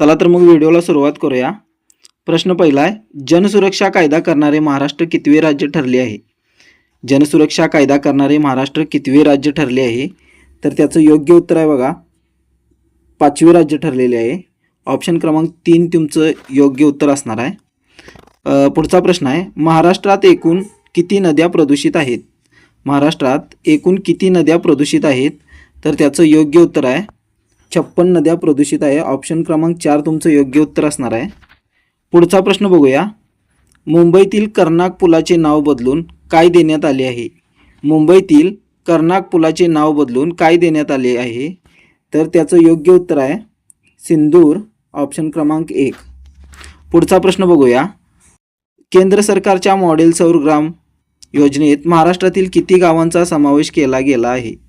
चला तर मग व्हिडिओला सुरुवात करूया. प्रश्न पहिला आहे जनसुरक्षा कायदा करणारे महाराष्ट्र कितवे राज्य ठरले आहे? जनसुरक्षा कायदा करणारे महाराष्ट्र कितवे राज्य ठरले आहे? तर त्याचं योग्य उत्तर आहे बघा पाचवे राज्य ठरलेले आहे. ऑप्शन क्रमांक तीन तुमचं योग्य उत्तर असणार आहे. पुढचा प्रश्न आहे महाराष्ट्रात एकूण किती नद्या प्रदूषित आहेत? महाराष्ट्रात एकूण किती नद्या प्रदूषित आहेत? तर त्याचं योग्य उत्तर आहे छप्पन नद्या प्रदूषित आहे. ऑप्शन क्रमांक चार तुमचं योग्य उत्तर असणार आहे. पुढचा प्रश्न बघूया. मुंबईतील कर्नाक पुलाचे नाव बदलून काय देण्यात आले आहे? मुंबईतील कर्नाक पुलाचे नाव बदलून काय देण्यात आले आहे? तर त्याचं योग्य उत्तर आहे सिंदूर ऑप्शन क्रमांक एक. पुढचा प्रश्न बघूया. केंद्र सरकारच्या मॉडेल सौर ग्राम योजनेत महाराष्ट्रातील किती गावांचा समावेश केला गेला आहे?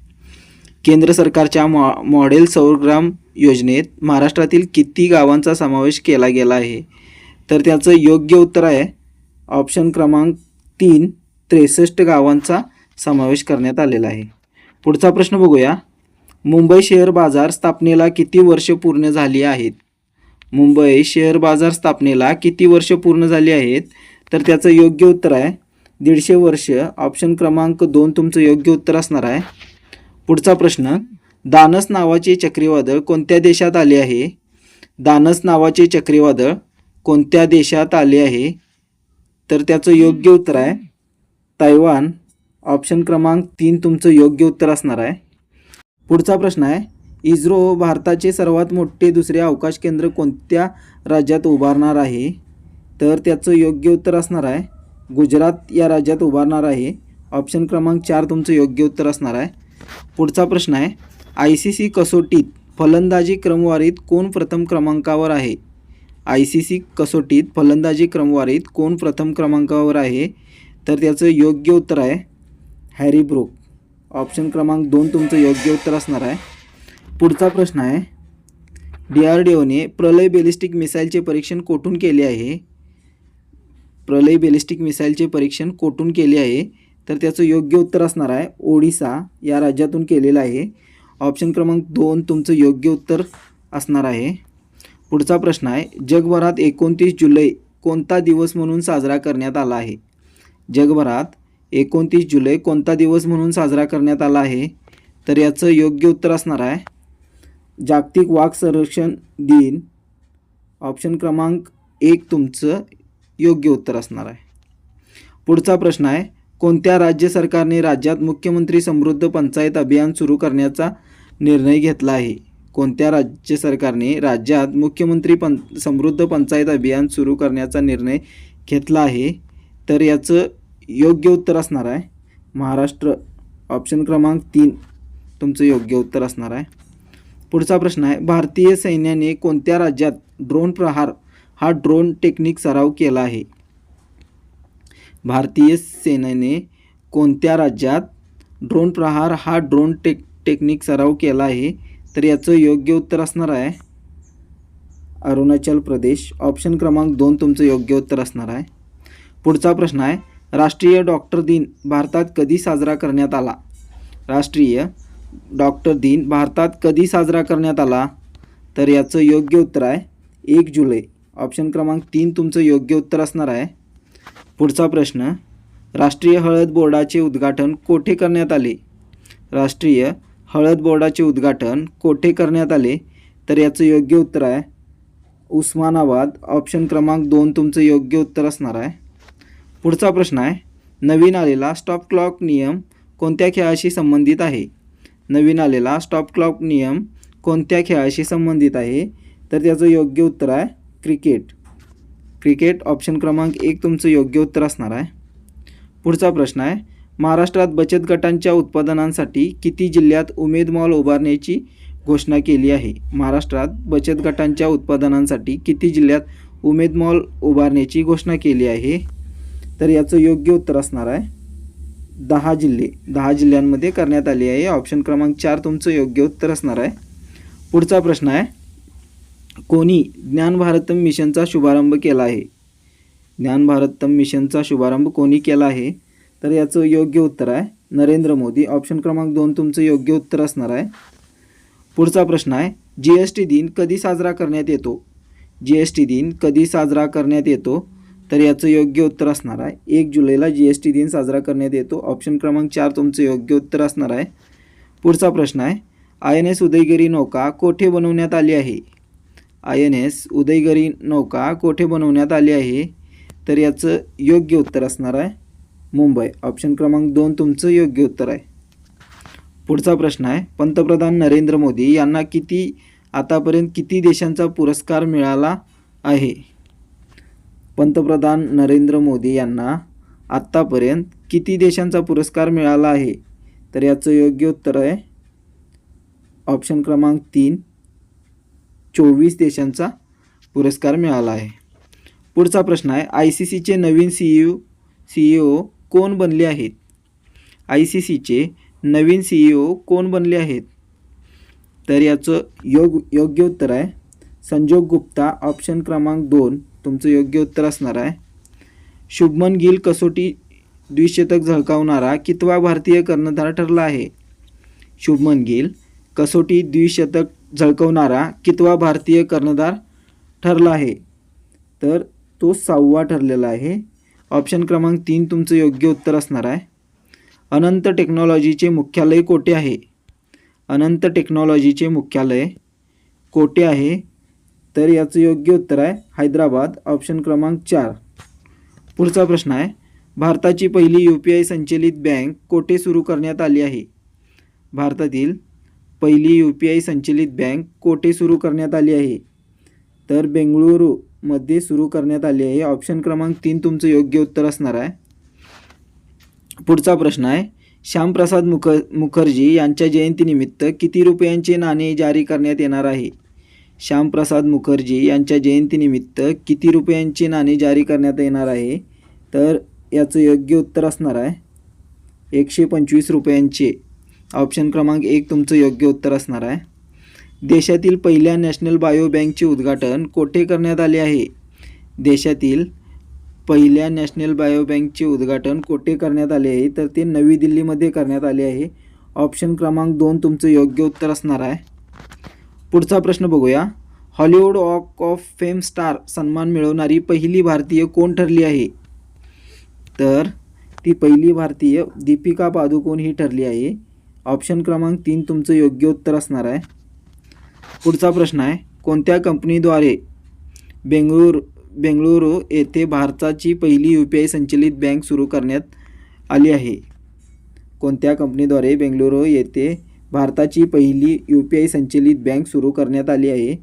केंद्र सरकारच्या मॉ मॉडेल सौरग्राम योजनेत महाराष्ट्रातील किती गावांचा समावेश केला गेला आहे? तर त्याचं योग्य उत्तर आहे ऑप्शन क्रमांक तीन त्रेसष्ट गावांचा समावेश करण्यात आलेला आहे. पुढचा प्रश्न बघूया. मुंबई शेअर बाजार स्थापनेला किती वर्ष पूर्ण झाली आहेत? मुंबई शेअर बाजार स्थापनेला किती वर्ष पूर्ण झाली आहेत? तर त्याचं योग्य उत्तर आहे दीडशे वर्ष. ऑप्शन क्रमांक दोन तुमचं योग्य उत्तर असणार आहे. पुढचा प्रश्न दानस नावाचे चक्रीवादळ कोणत्या देशात आले आहे? दानस नावाचे चक्रीवादळ कोणत्या देशात आले आहे? तर त्याचं योग्य उत्तर आहे तैवान ऑप्शन क्रमांक तीन तुमचं योग्य उत्तर असणार आहे. पुढचा प्रश्न आहे इस्रो भारताचे सर्वात मोठे दुसरे अवकाश केंद्र कोणत्या राज्यात उभारणार आहे? तर त्याचं योग्य उत्तर असणार आहे गुजरात या राज्यात उभारणार आहे. ऑप्शन क्रमांक चार तुमचं योग्य उत्तर असणार आहे. पुढचा प्रश्न आहे आय सी सी कसोटीत फलंदाजी क्रमवारीत कोण प्रथम क्रमांकावर आहे? आय सी सी कसोटीत फलंदाजी क्रमवारीत कोण प्रथम क्रमांकावर आहे? तर त्याचं योग्य उत्तर आहे हॅरी ब्रोक. ऑप्शन क्रमांक दोन तुमचं योग्य उत्तर असणार आहे. पुढचा प्रश्न आहे डी आर डी ओने प्रलय बेलिस्टिक मिसाईलचे परीक्षण कोठून केले आहे? प्रलय बेलिस्टिक मिसाईलचे परीक्षण कोठून केले आहे? तर त्याचं योग्य उत्तर असणार आहे ओडिसा या राज्यातून केलेलं आहे. ऑप्शन क्रमांक दोन तुमचं योग्य उत्तर असणार आहे. पुढचा प्रश्न आहे जगभरात एकोणतीस जुलै कोणता दिवस म्हणून साजरा करण्यात आला आहे? जगभरात एकोणतीस जुलै कोणता दिवस म्हणून साजरा करण्यात आला आहे? तर याचं योग्य उत्तर असणार आहे जागतिक वाघ संरक्षण दिन. ऑप्शन क्रमांक एक तुमचं योग्य उत्तर असणार आहे. पुढचा प्रश्न आहे कोणत्या राज्य सरकारने राज्यात मुख्यमंत्री समृद्ध पंचायत अभियान सुरू करण्याचा निर्णय घेतला आहे? कोणत्या राज्य सरकारने राज्यात मुख्यमंत्री पं समृद्ध पंचायत अभियान सुरू करण्याचा निर्णय घेतला आहे? तर याचं योग्य उत्तर असणार आहे. महाराष्ट्र ऑप्शन क्रमांक तीन तुमचं योग्य उत्तर असणार आहे. पुढचा प्रश्न आहे भारतीय सैन्याने कोणत्या राज्यात ड्रोन प्रहार हा ड्रोन टेक्निक सराव केला आहे? भारतीय सेनेने कोणत्या राज्यात ड्रोन प्रहार हा ड्रोन टेक टेक्निक सराव केला आहे तर याचं योग्य उत्तर असणार आहे. अरुणाचल प्रदेश ऑप्शन क्रमांक दोन तुमचं योग्य उत्तर असणार आहे. पुढचा प्रश्न आहे राष्ट्रीय डॉक्टर दिन भारतात कधी साजरा करण्यात आला? राष्ट्रीय डॉक्टर दिन भारतात कधी साजरा करण्यात आला? तर याचं योग्य उत्तर आहे एक जुलै. ऑप्शन क्रमांक तीन तुमचं योग्य उत्तर असणार आहे. पुढचा प्रश्न राष्ट्रीय हळद बोर्डाचे उद्घाटन कोठे करण्यात आले? राष्ट्रीय हळद बोर्डाचे उद्घाटन कोठे करण्यात आले? तर याचं योग्य उत्तर आहे उस्मानाबाद. ऑप्शन क्रमांक दोन तुमचं योग्य उत्तर असणार आहे. पुढचा प्रश्न आहे नवीन आलेला स्टॉप क्लॉक नियम कोणत्या खेळाशी संबंधित आहे? नवीन आलेला स्टॉप क्लॉक नियम कोणत्या खेळाशी संबंधित आहे? तर त्याचं योग्य उत्तर आहे क्रिकेट. क्रिकेट ऑप्शन क्रमांक एक तुमचं योग्य उत्तर असणार आहे. पुढचा प्रश्न आहे महाराष्ट्रात बचत गटांच्या उत्पादनांसाठी किती जिल्ह्यात उमेद मॉल उभारण्याची घोषणा केली आहे? महाराष्ट्रात बचत गटांच्या उत्पादनांसाठी किती जिल्ह्यात उमेद मॉल उभारण्याची घोषणा केली आहे? तर याचं योग्य उत्तर असणार आहे दहा जिल्हे. दहा जिल्ह्यांमध्ये करण्यात आली आहे. ऑप्शन क्रमांक चार तुमचं योग्य उत्तर असणार आहे. पुढचा प्रश्न आहे कोणी ज्ञान भारतम मिशनचा शुभारंभ केला आहे? ज्ञान भारतम मिशनचा शुभारंभ कोणी केला आहे? तर याचं योग्य उत्तर आहे नरेंद्र मोदी. ऑप्शन क्रमांक दोन तुमचं योग्य उत्तर असणार आहे. पुढचा प्रश्न आहे जी एस टी दिन कधी साजरा करण्यात येतो? जी एस टी दिन कधी साजरा करण्यात येतो? तर याचं योग्य उत्तर असणार आहे एक जुलैला जी एस टी दिन साजरा करण्यात येतो. ऑप्शन क्रमांक चार तुमचं योग्य उत्तर असणार आहे. पुढचा प्रश्न आहे आय एन एस उदयगिरी नौका कोठे बनवण्यात आली आहे? आय एन एस उदयगरी नौका कोठे बनवण्यात आली आहे? तर याचं योग्य उत्तर असणार आहे मुंबई. ऑप्शन क्रमांक दोन तुमचं योग्य उत्तर आहे. पुढचा प्रश्न आहे पंतप्रधान नरेंद्र मोदी यांना किती आतापर्यंत किती देशांचा पुरस्कार मिळाला आहे? पंतप्रधान नरेंद्र मोदी यांना आत्तापर्यंत किती देशांचा पुरस्कार मिळाला आहे? तर याचं योग्य उत्तर आहे. ऑप्शन क्रमांक तीन चोवीस देशांचा पुरस्कार मिळाला आहे. पुढचा प्रश्न आहे आय सी सीचे नवीन C E C E O कोण बनले आहेत? आय सी सीचे नवीन सी ई ओ कोण बनले आहेत? तर याचं योग योग्य उत्तर आहे संजोग गुप्ता ऑप्शन क्रमांक दोन तुमचं योग्य उत्तर असणार आहे. शुभमन गिल कसोटी द्विशतक झळकावणारा कितवा भारतीय कर्णधार ठरला आहे? शुभमन गिल कसोटी द्विशतक झळकवणारा कितवा भारतीय कर्णधार ठरला आहे? तर तो सहावा ठरलेला आहे. ऑप्शन क्रमांक तीन तुमचं योग्य उत्तर असणार आहे. अनंत टेक्नॉलॉजीचे मुख्यालय कोठे आहे? अनंत टेक्नॉलॉजीचे मुख्यालय कोठे आहे? तर याचं योग्य उत्तर आहे हैदराबाद. ऑप्शन क्रमांक चार. पुढचा प्रश्न आहे भारताची पहिली यू पी आय संचलित बँक कोठे सुरू करण्यात आली आहे? भारतातील पहिली यू पी आय संचलित बँक कोठे सुरू करण्यात आली आहे? तर बेंगळुरूमध्ये सुरू करण्यात आली आहे. ऑप्शन क्रमांक तीन तुमचं योग्य उत्तर असणार आहे. पुढचा प्रश्न आहे. श्यामप्रसाद मुख मुखर्जी यांच्या जयंतीनिमित्त किती रुपयांचे नाणे जारी करण्यात येणार आहे? श्यामप्रसाद मुखर्जी यांच्या जयंतीनिमित्त किती रुपयांचे नाणे जारी करण्यात येणार आहे? तर याचं योग्य उत्तर असणार आहे. एकशे पंचवीस रुपयांचे. ऑप्शन क्रमांक एक तुमचं योग्य उत्तर असणार आहे. देशातील पहिल्या नॅशनल बायो बँकचे उद्घाटन कोठे करण्यात आले आहे? देशातील पहिल्या नॅशनल बायो बँकचे उद्घाटन कोठे करण्यात आले आहे? तर ते नवी दिल्लीमध्ये करण्यात आले आहे. ऑप्शन क्रमांक दोन तुमचं योग्य उत्तर असणार आहे. पुढचा प्रश्न बघूया. Hollywood walk of fame star सन्मान मिळवणारी पहिली भारतीय कोण ठरली आहे? तर ती पहिली भारतीय दीपिका पादुकोण ही ठरली आहे. ऑप्शन क्रमांक तीन तुमचं योग्य उत्तर असणार आहे. पुढचा प्रश्न आहे कोणत्या कंपनीद्वारे बेंगळूर बेंगळुरू येथे भारताची पहिली यू पी आय संचलित बँक सुरू करण्यात आली आहे? कोणत्या कंपनीद्वारे बेंगळुरू येथे भारताची पहिली यू पी आय संचलित बँक सुरू करण्यात आली आहे?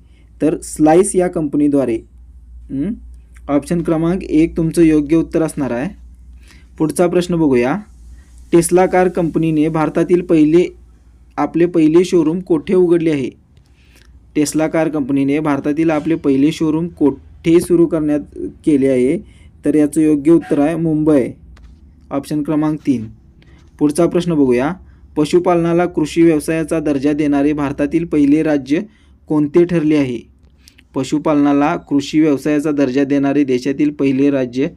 तर स्लाईस या कंपनीद्वारे. ऑप्शन क्रमांक एक तुमचं योग्य उत्तर असणार आहे. पुढचा प्रश्न बघूया. टेस्ला कार कंपनीने भारतातील पहिले आपले पहिले शोरूम कोठे उघडले आहे? टेस्ला कार कंपनीने भारतातील आपले पहिले शोरूम कोठे सुरू करण्यात केले आहे? तर याचं योग्य उत्तर आहे मुंबई. ऑप्शन क्रमांक तीन. पुढचा प्रश्न बघूया. पशुपालनाला कृषी व्यवसायाचा दर्जा देणारे भारतातील पहिले राज्य कोणते ठरले आहे? पशुपालनाला कृषी व्यवसायाचा दर्जा देणारे देशातील पहिले राज्य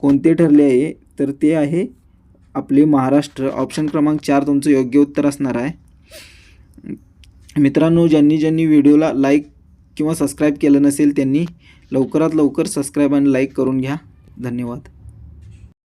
कोणते ठरले आहे? तर ते आहे आपले महाराष्ट्र ऑप्शन क्रमांक चार तुमचं योग्य उत्तर असणार आहे. मित्रांनो ज्यांनी ज्यांनी व्हिडिओला लाईक किंवा सबस्क्राईब केलं नसेल त्यांनी लवकरात लवकर सबस्क्राईब आणि लाईक करून घ्या. धन्यवाद.